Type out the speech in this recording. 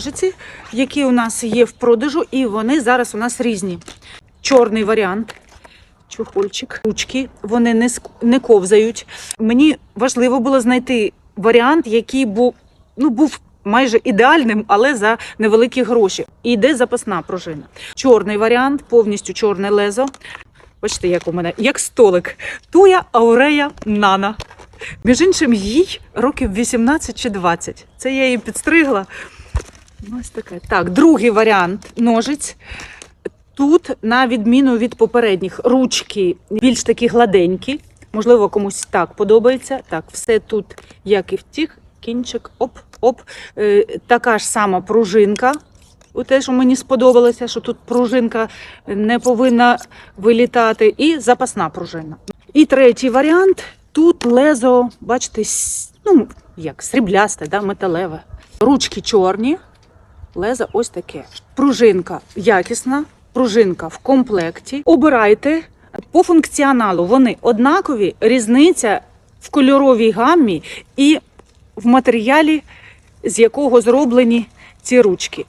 ножиці, які у нас є в продажу, і вони зараз у нас різні. Чорний варіант. Чохольчик, ручки, вони не, не ковзають. Мені важливо було знайти варіант, який був, ну, був майже ідеальним, але за невеликі гроші. І йде запасна пружина. Чорний варіант, повністю чорне лезо. Бачите, як у мене, як столик. Туя Аурея Нана. Між іншим, їй років 18 чи 20. Це я її підстригла. Ось таке. Так, другий варіант ножиць. Тут, на відміну від попередніх, ручки більш такі гладенькі. Можливо, комусь так подобається. Так, все тут, як і в тих, кінчик, оп, оп. Е, така ж сама пружинка. У те, що мені сподобалося, що тут пружинка не повинна вилітати, і запасна пружина. І третій варіант тут лезо, бачите, ну як сріблясте, да, металеве. Ручки чорні, лезо ось таке. Пружинка якісна, пружинка в комплекті. Обирайте по функціоналу. Вони однакові, різниця в кольоровій гаммі і в матеріалі, з якого зроблені ці ручки.